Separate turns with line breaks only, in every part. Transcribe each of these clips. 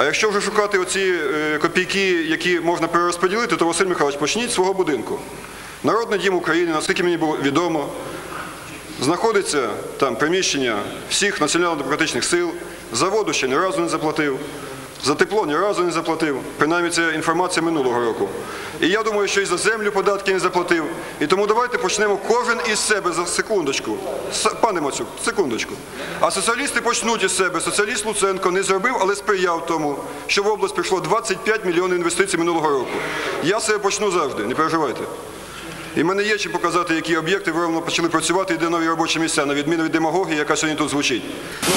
А якщо вже шукати оці е, копійки, які можна перерозподілити, то Василь Михайлович, почніть з свого будинку. Народний дім України, наскільки мені було відомо, знаходиться там приміщення всіх національно-демократичних сил, заводу ще ні разу не заплатив, за тепло ні разу не заплатив, принаймні це інформація минулого року. І я думаю, що і за землю податки не заплатив. І тому давайте почнемо кожен із себе за секундочку. Пане Мацюк, секундочку. А соціалісти почнуть із себе. Соціаліст Луценко не зробив, але сприяв тому, що в область прийшло 25 мільйонів інвестицій минулого року. Я себе почну завжди, не переживайте. І мене є чим показати, які об'єкти виявлено почали працювати і де нові робочі місця, на відміну від демагогії, яка сьогодні тут звучить.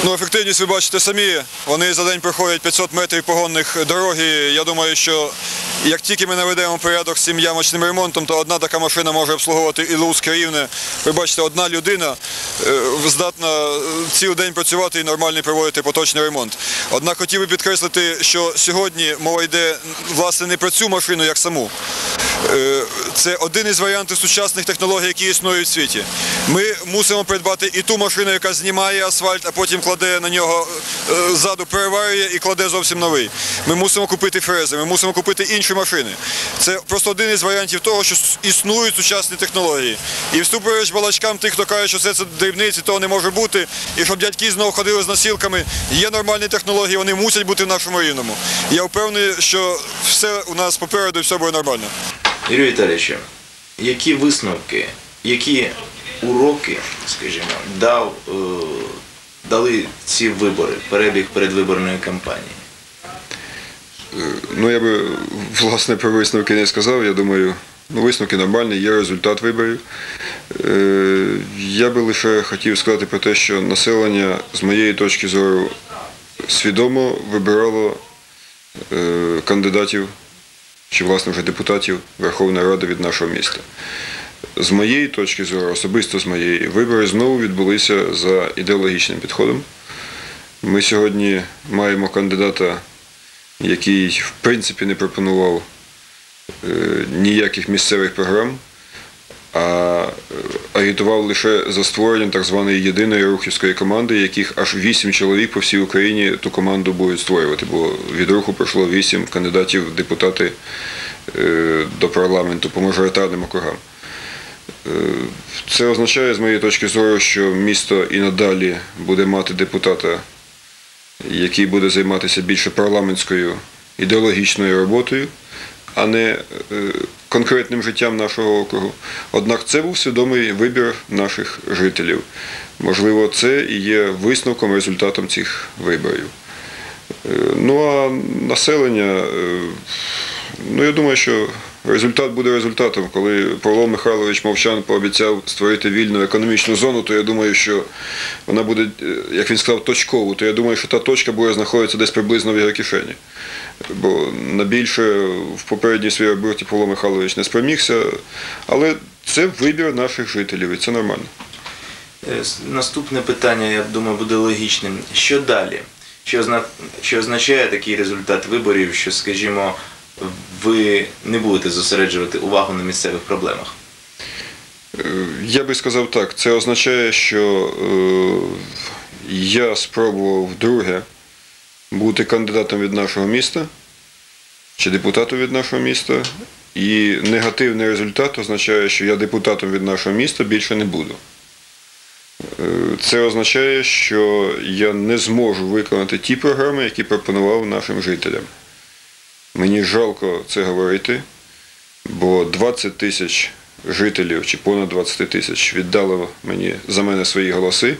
Ну, ефективність ви бачите самі. Вони за день проходять 500 метрів погонних дороги. Я думаю, що як тільки ми наведемо порядок з цим ямочним ремонтом, то одна така машина може обслуговувати і Луцьк, Рівне. Ви бачите, одна людина е, здатна е, цілий день працювати і нормально проводити поточний ремонт. Однак хотів би підкреслити, що сьогодні мова йде власне не про цю машину як саму. Е, Це один із варіантів сучасних технологій, які існують в світі. Ми мусимо придбати і ту машину, яка знімає асфальт, а потім кладе на нього е, ззаду, переварює і кладе зовсім новий. Ми мусимо купити фрези, ми мусимо купити інші машини. Це просто один із варіантів того, що існують сучасні технології. І всупереч балачкам тих, хто каже, що це, це дрібниці, того не може бути. І щоб дядьки знову ходили з носілками. Є нормальні технології, вони мусять бути в нашому рівному. Я впевнений, що все у нас попереду і все буде нормально.
Юрію Віталійовичу, які висновки, які уроки, скажімо, дав, е, дали ці вибори, перебіг передвиборної кампанії?
Ну, я би власне про висновки не сказав. Я думаю, ну, висновки нормальні, є результат виборів. Е, Я би лише хотів сказати про те, що населення, з моєї точки зору, свідомо вибирало е, кандидатів чи, власне, вже депутатів Верховної Ради від нашого міста. З моєї точки зору, особисто з моєї, вибори знову відбулися за ідеологічним підходом. Ми сьогодні маємо кандидата який в принципі не пропонував е, ніяких місцевих програм, а агітував лише за створення так званої єдиної рухівської команди, яких аж вісім чоловік по всій Україні ту команду будуть створювати, бо від руху пройшло вісім кандидатів депутати е, до парламенту по мажоритарним округам. Е, Це означає, з моєї точки зору, що місто і надалі буде мати депутата який буде займатися більше парламентською ідеологічною роботою, а не е, конкретним життям нашого округу. Однак це був свідомий вибір наших жителів. Можливо, це і є висновком, результатом цих виборів. Е, Ну а населення, е, ну я думаю, що результат буде результатом. Коли Павло Михайлович Мовчан пообіцяв створити вільну економічну зону, то я думаю, що вона буде, е, як він сказав, точкову, то я думаю, що та точка буде знаходитися десь приблизно в його кишені. Бо на більше в попередній своїй роботі Павло Михайлович не спромігся, але це вибір наших жителів, і це нормально.
Е, Наступне питання, я думаю, буде логічним. Що далі? Що означає такий результат виборів, що, скажімо, ви не будете зосереджувати увагу на місцевих проблемах?
Я би сказав так, це означає, що е, я спробував вдруге бути кандидатом від нашого міста чи депутатом від нашого міста, і негативний результат означає, що я депутатом від нашого міста більше не буду. Е, Це означає, що я не зможу виконати ті програми, які пропонував нашим жителям. Мені жалко це говорити, бо 20 тисяч жителів чи понад 20 тисяч віддало мені за мене свої голоси.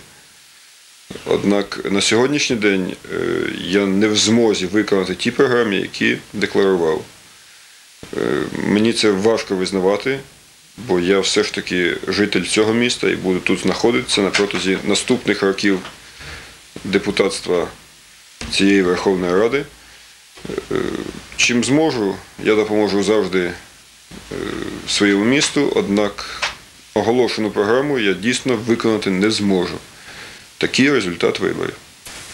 Однак на сьогоднішній день е, я не в змозі виконати ті програми, які декларував. Е, Мені це важко визнавати, бо я все ж таки житель цього міста і буду тут знаходитися на протязі наступних років депутатства цієї Верховної Ради. Чим зможу, я допоможу завжди е, своєму місту, однак оголошену програму я дійсно виконати не зможу. Такий результат виборів.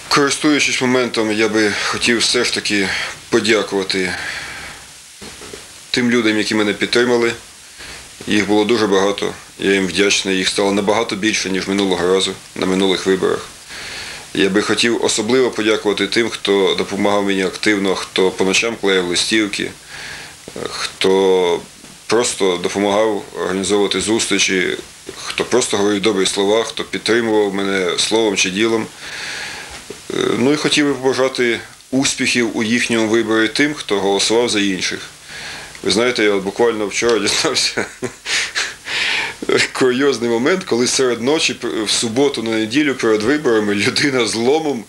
Користуючись моментом, я би хотів все ж таки подякувати тим людям, які мене підтримали. Їх було дуже багато. Я їм вдячний. Їх стало набагато більше, ніж минулого разу на минулих виборах. Я би хотів особливо подякувати тим, хто допомагав мені активно, хто по ночам клеїв листівки, хто просто допомагав організовувати зустрічі, хто просто говорив добрі слова, хто підтримував мене словом чи ділом. Ну і хотів би побажати успіхів у їхньому виборі тим, хто голосував за інших. Ви знаєте, я буквально вчора дізнався курйозний момент, коли серед ночі в суботу на неділю перед виборами людина з ломом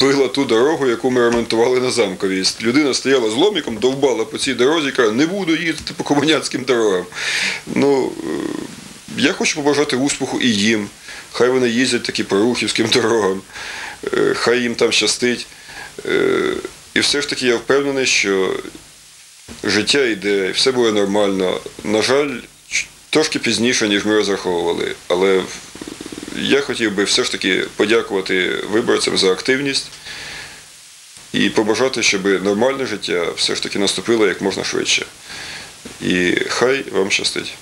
била ту дорогу, яку ми ремонтували на замковій. Людина стояла з ломіком, довбала по цій дорозі каже, не буду їздити по комуняцьким дорогам. Ну, е, я хочу побажати успіху і їм. Хай вони їздять таки по рухівським дорогам, Е, хай їм там щастить. Е, І все ж таки я впевнений, що життя йде, все буде нормально. На жаль, трошки пізніше, ніж ми розраховували. Але я хотів би все ж таки подякувати виборцям за активність і побажати, щоб нормальне життя все ж таки наступило як можна швидше. І хай вам щастить.